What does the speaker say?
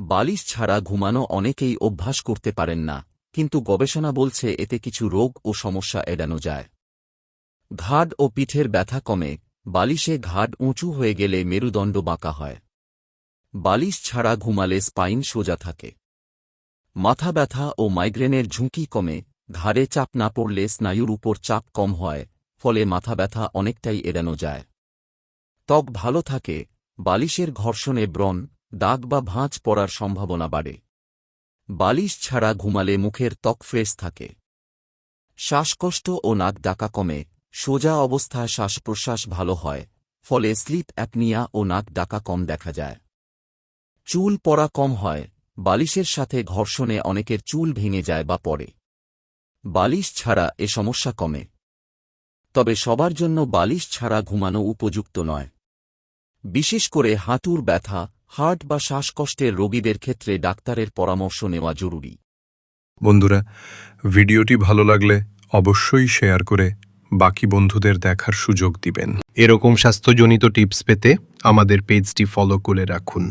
বালিশ ছাড়া ঘুমানো অনেকেই অভ্যাস করতে পারেন না, কিন্তু গবেষণা বলছে এতে কিছু রোগ ও সমস্যা এড়ানো যায়। ঘাড় ও পিঠের ব্যথা কমে, বালিশে ঘাট উঁচু হয়ে গেলে মেরুদণ্ড বাঁকা হয়। বালিশ ছাড়া ঘুমালে স্পাইন সোজা থাকে। মাথা ব্যথা ও মাইগ্রেনের ঝুঁকি কমে, ঘাড়ে চাপ না পড়লে স্নায়ুর উপর চাপ কম হয়, ফলে মাথা ব্যথা অনেকটাই এড়ানো যায়। ত্বক ভালো থাকে, বালিশের ঘর্ষণে ব্রণ দাগ বা ভাঁজ পড়ার সম্ভাবনা বাড়ে। বালিশ ছাড়া ঘুমালে মুখের ত্বক ফ্রেশ থাকে। শ্বাসকষ্ট ও নাক ডাকা কমে, সোজা অবস্থায় শ্বাস প্রশ্বাস ভালো হয়, ফলে স্লিপ অ্যাপনিয়া ও নাক ডাকা কম দেখা যায়। চুল পড়া কম হয়, বালিশের সাথে ঘর্ষণে অনেকের চুল ভেঙে যায় বা পড়ে। বালিশ ছাড়া এ সমস্যা কমে। তবে সবার জন্য বালিশ ছাড়া ঘুমানো উপযুক্ত নয়। বিশেষ করে হাঁটুর ব্যথা হার্ট বা শ্বাসকষ্টের রোগীদের ক্ষেত্রে ডাক্তারের পরামর্শ নেওয়া জরুরি। বন্ধুরা ভিডিওটি ভালো লাগলে অবশ্যই শেয়ার করে বাকি বন্ধুদের দেখার সুযোগ দিবেন। এরকম স্বাস্থ্যজনিত টিপস পেতে আমাদের পেজটি ফলো করে রাখুন।